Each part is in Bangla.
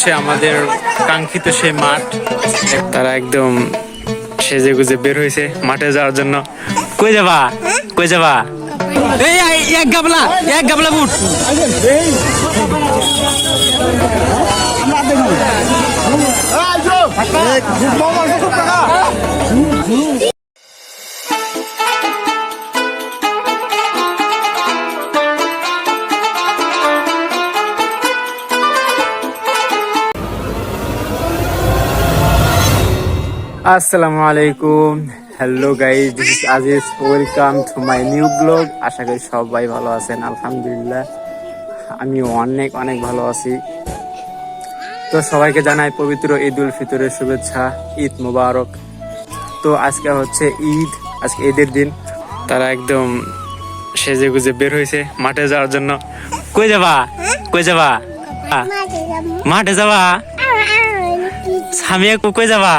হচ্ছে আমাদের কাঙ্ক্ষিত সেই মাঠ। তারা একদম সেজে গুজে বের হয়েছে মাঠে যাওয়ার জন্য। কই যাবা? কই যাবা? এই এক গাবলা এক গাবলা বুট আসসালামু আলাইকুম। Hello guys this is Aziz welcome to my new blog আশা করি সবাই ভালো আছেন আলহামদুলিল্লাহ। আমি অনেক অনেক ভালো আছি। তো সবাইকে জানাই পবিত্র ঈদ উল ফিতরের শুভেচ্ছা ঈদ মুবারক। তো আজকে হচ্ছে ঈদ আজকে ঈদের দিন। তারা একদম সেজে গুজে বের হয়েছে মাঠে যাওয়ার জন্য। কই যাবা? কই যাবা? মাঠে যাবা। সামিয়া কই যাবা?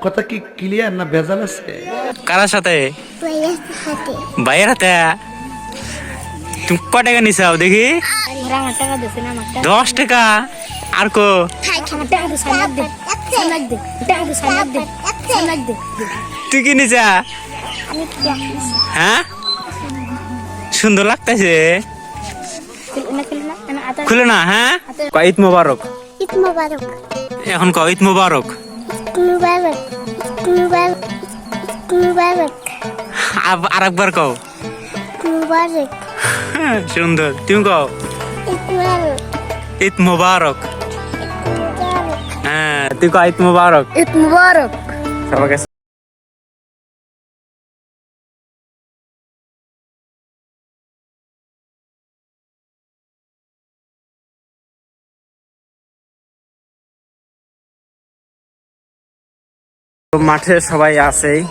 কথা কি ক্লিয়ার না ভেজাল আছে? কারার সাথে? বয়স হাতে। তুমি টাকা নিছাও দেখি। দশ টাকা। আর কো? তুই কি নিছা? হ্যাঁ? সুন্দর লাগতেছে। খেলে না হ্যাঁ? ঈদ মোবারক। ঈদ মুবারক। এখন ক ঈদ মোবারক? মুবারক মুবারক মুবারক। আর একবার কও। মুবারক। সুন্দর। তুমি কও। ঈদ মোবারক। হ্যাঁ তুই ক ঈদ মোবারক? ঈদ মুবারক। সবার তো মাঠে সবাই আছেই।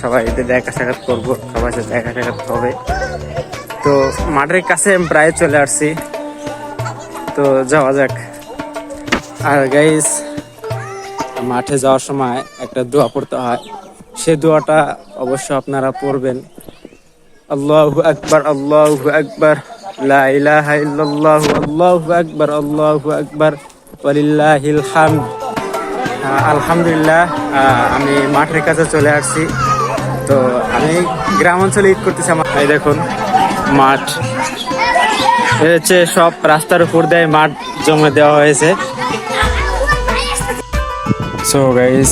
সবাই দেখা সাক্ষাৎ করব, সবার সাথে দেখা সাক্ষাৎ হবে। তো মাঠের কাছে প্রায় চলে আসছি। তো যাওয়া যাক। আর গাইস মাঠে যাওয়ার সময় একটা দোয়া পড়তে হয়। সে দোয়াটা অবশ্য আপনারা পড়বেন। আল্লাহু আকবার আল্লাহু আকবার, লা ইলাহা ইল্লাল্লাহু, আল্লাহু আকবার আল্লাহু আকবার, ওয়ালিল্লাহিল হামদ। আলহামদুলিল্লাহ আহ, আমি মাঠের কাছে চলে আসছি। তো আমি গ্রাম অঞ্চলে ঈদ করতেছি আমার। এই দেখুন মাঠ। হচ্ছে সব রাস্তার উপর দিয়ে মাঠ জমে দেওয়া হয়েছে। সো গাইস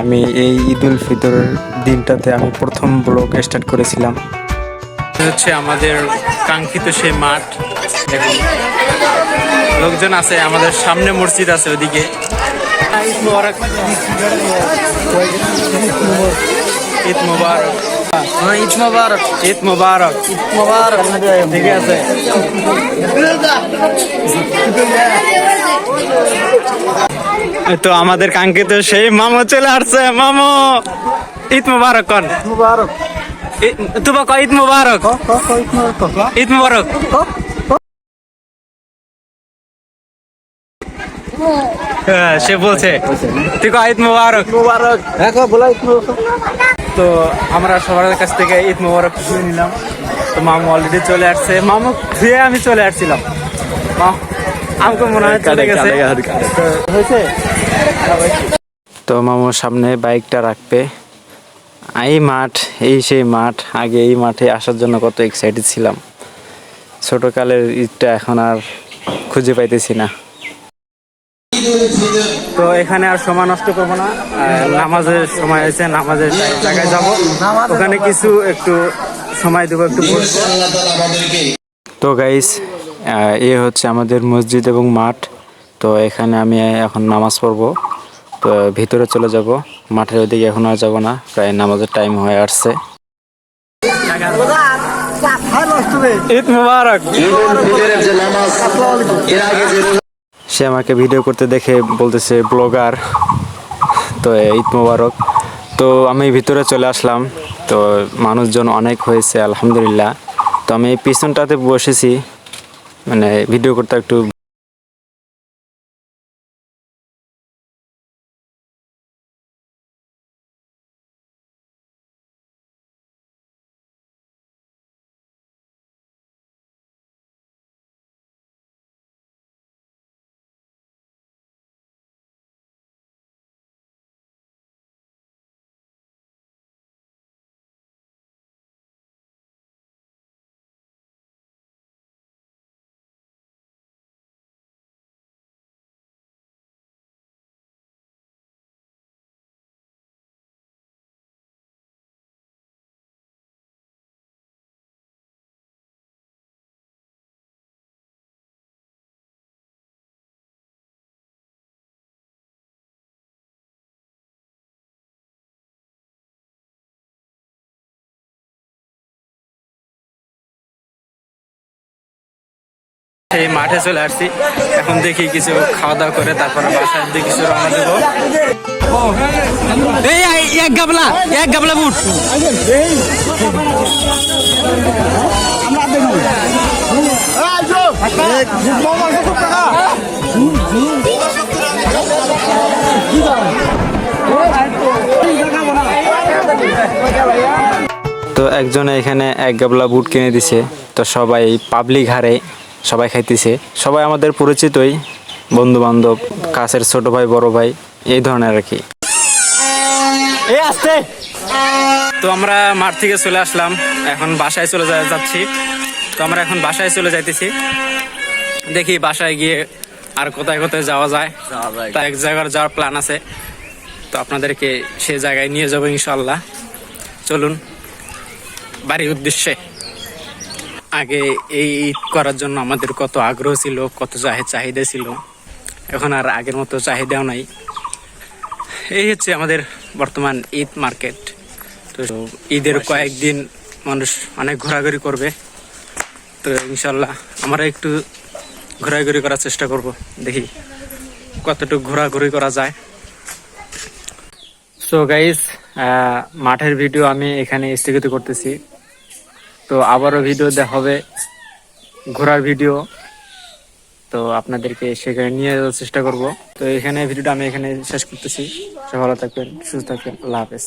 আমি এই ঈদ উল ফিতরের দিনটাতে আমি প্রথম ব্লগ স্টার্ট করেছিলাম। হচ্ছে আমাদের কাঙ্ক্ষিত সেই মাঠ। দেখুন লোকজন আছে আমাদের সামনে মসজিদ আছে ওদিকে। ঈদ মোবারক ঈদ মোবারক। ঈদ মোবারক। ঈদ মোবারক। ঈদ মোবারক ঠিক আছে। তো আমাদের কাঙ্ক্ষিত সেই মামো চলে আসছে। মামো ঈদ মুবারক কন মুবারক। তুবা কয় ঈদ মুবারক। ঈদ মুবারক হ্যাঁ, সে বলছে কয় ঈদ মুবারক। মুবারক। দেখো বলাই তো আমরা সবার কাছ থেকে ঈদ মুবারক শুনে নিলাম। তো মামু অলরেডি চলে আসছে। মামু ধুয়ে আমি চলে আসছিলাম। আমাকে মনে হয় চলে গেছে। হয়েছে? তো মামু সামনে বাইকটা রাখবে। এই মাঠ এই সেই মাঠ আগে এই মাঠে আসার জন্য কত এক্সাইটেড ছিলাম। ছোটকালের ঈদটা এখন আর খুঁজে পাইতেছি না। তো এখানে আর সময় নষ্ট করব না। নামাজের সময় হয়েছে নামাজের জায়গায় যাব। ওখানে কিছু একটু সময় দেবো একটু তো গাইস এ হচ্ছে আমাদের মসজিদ এবং মাঠ। তো এখানে আমি এখন নামাজ পড়ব। তো ভিতরে চলে যাব। মাঠের ওইদিকে এখন আর যাব না প্রায় নামাজের টাইম হয়ে আসছে। ঈদ মুবারক। সে আমাকে ভিডিও করতে দেখে বলতেছে ব্লগার তো ঈদ মুবারক। তো, আমি ভিতরে চলে আসলাম। তো, মানুষজন অনেক হয়েছে, আলহামদুলিল্লাহ। তো, আমি পিছনটাতে বসেছি। মানে ভিডিও করতে একটু সেই মাঠে চলে আসছি। এখন দেখি কিছু খাওয়া দাওয়া করে তারপরে বাসার দিকে কিছু রওনা দেবো। এই, এক গাবলা এক গাবলা বুট। তো একজনে এখানে এক গাবলা বুট কিনে দিছে। তো সবাই পাবলিক হারে সবাই খাইতেছে। সবাই আমাদের পরিচিতই বন্ধু বান্ধব কাছের ছোট ভাই বড় ভাই এই ধরনের আর কি আসতে! তো আমরা মাঠ থেকে চলে আসলাম এখন বাসায় চলে যাচ্ছি। তো আমরা এখন বাসায় চলে যাইতেছি। দেখি বাসায় গিয়ে আর কোথায় কোথায় যাওয়া যায়। তা এক জায়গার যাওয়ার প্ল্যান আছে। তো আপনাদেরকে সে জায়গায় নিয়ে যাব ইনশাল্লাহ চলুন বাড়ির উদ্দেশ্যে। আগে এই ঈদ করার জন্য আমাদের কত আগ্রহ ছিল কত চাহি- চাহিদা ছিল। এখন আর আগের মতো চাহিদাও নাই। এই হচ্ছে আমাদের বর্তমান ঈদ মার্কেট। তো ঈদের কয়েকদিন মানুষ অনেক ঘোরাঘুরি করবে। তো ইনশাল্লাহ আমরা একটু ঘোরাঘুরি করার চেষ্টা করব। দেখি কতটুকু ঘোরাঘুরি করা যায়। সো গাইস মাঠের ভিডিও আমি এখানে স্থগিত করতেছি। তো আবারও ভিডিও দেখা হবে ঘোরার ভিডিও তো আপনাদেরকে সেখানে নিয়ে যাওয়ার চেষ্টা করব। তো এখানে ভিডিওটা আমি এখানে শেষ করতেছি। সবাই ভালো থাকবেন, সুস্থ থাকবেন। আল্লাহ হাফেজ।